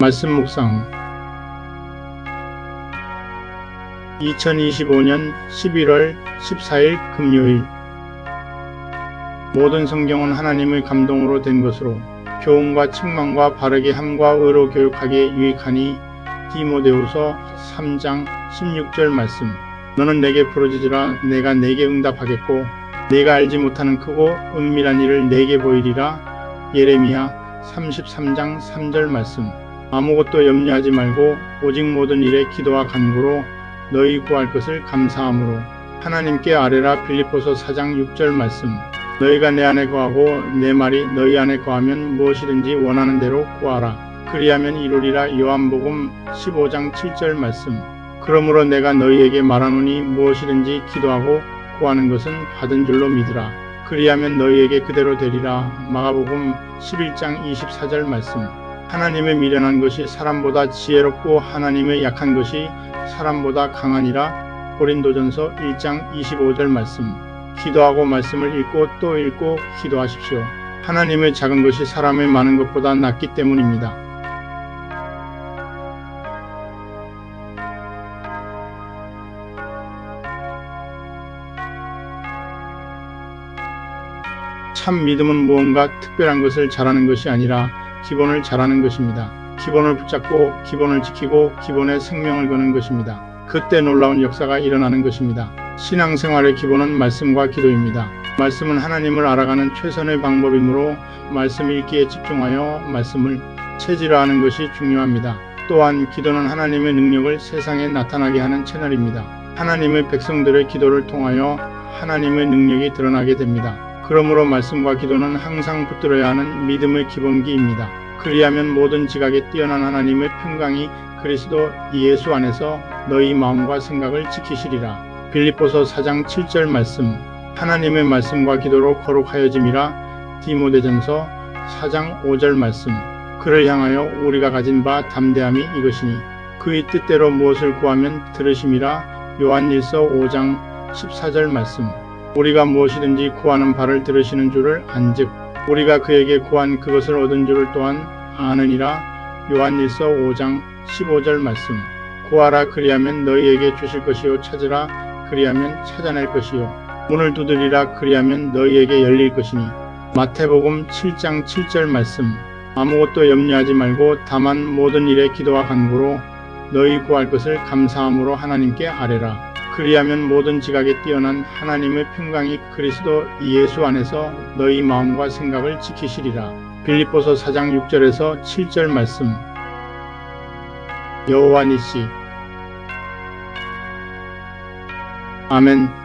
말씀 묵상. 2025년 11월 14일 금요일. 모든 성경은 하나님의 감동으로 된 것으로 교훈과 책망과 바르게 함과 의로 교육하기에 유익하니 디모데후서 3장 16절 말씀. 너는 내게 부르짖으라. 내가 내게 응답하겠고 내가 알지 못하는 크고 은밀한 일을 내게 보이리라. 예레미야 33장 3절 말씀 아무것도 염려하지 말고 오직 모든 일에 기도와 간구로 너희 구할 것을 감사함으로. 하나님께 아뢰라 빌립보서 4장 6절 말씀. 너희가 내 안에 거하고 내 말이 너희 안에 거하면 무엇이든지 원하는 대로 구하라. 그리하면 이루리라. 요한복음 15장 7절 말씀. 그러므로 내가 너희에게 말하노니 무엇이든지 기도하고 구하는 것은 받은 줄로 믿으라. 그리하면 너희에게 그대로 되리라. 마가복음 11장 24절 말씀 하나님의 미련한 것이 사람보다 지혜롭고 하나님의 약한 것이 사람보다 강하니라 고린도전서 1장 25절 말씀 기도하고 말씀을 읽고 또 읽고 기도하십시오. 하나님의 작은 것이 사람의 많은 것보다 낫기 때문입니다. 참 믿음은 무언가 특별한 것을 잘하는 것이 아니라 기본을 잘하는 것입니다. 기본을 붙잡고 기본을 지키고 기본에 생명을 거는 것입니다. 그때 놀라운 역사가 일어나는 것입니다. 신앙생활의 기본은 말씀과 기도입니다. 말씀은 하나님을 알아가는 최선의 방법이므로 말씀 읽기에 집중하여 말씀을 체질화하는 것이 중요합니다. 또한 기도는 하나님의 능력을 세상에 나타나게 하는 채널입니다. 하나님의 백성들의 기도를 통하여 하나님의 능력이 드러나게 됩니다. 그러므로 말씀과 기도는 항상 붙들어야 하는 믿음의 기본기입니다. 그리하면 모든 지각에 뛰어난 하나님의 평강이 그리스도 예수 안에서 너희 마음과 생각을 지키시리라. 빌립보서 4장 7절 말씀. 하나님의 말씀과 기도로 거룩하여짐이라. 디모데전서 4장 5절 말씀. 그를 향하여 우리가 가진 바 담대함이 이것이니 그의 뜻대로 무엇을 구하면 들으심이라. 요한일서 5장 14절 말씀 우리가 무엇이든지 구하는 바를 들으시는 줄을 안즉 우리가 그에게 구한 그것을 얻은 줄을 또한 아느니라. 요한일서 5장 15절 말씀. 구하라 그리하면 너희에게 주실 것이요 찾으라 그리하면 찾아낼 것이요. 문을 두드리라 그리하면 너희에게 열릴 것이니. 마태복음 7장 7절 말씀. 아무것도 염려하지 말고 다만 모든 일에 기도와 간구로 너희 구할 것을 감사함으로 하나님께 아뢰라 그리하면 모든 지각에 뛰어난 하나님의 평강이 그리스도 예수 안에서 너희 마음과 생각을 지키시리라. 빌립보서 4장 6절에서 7절 말씀. 여호와 니시. 아멘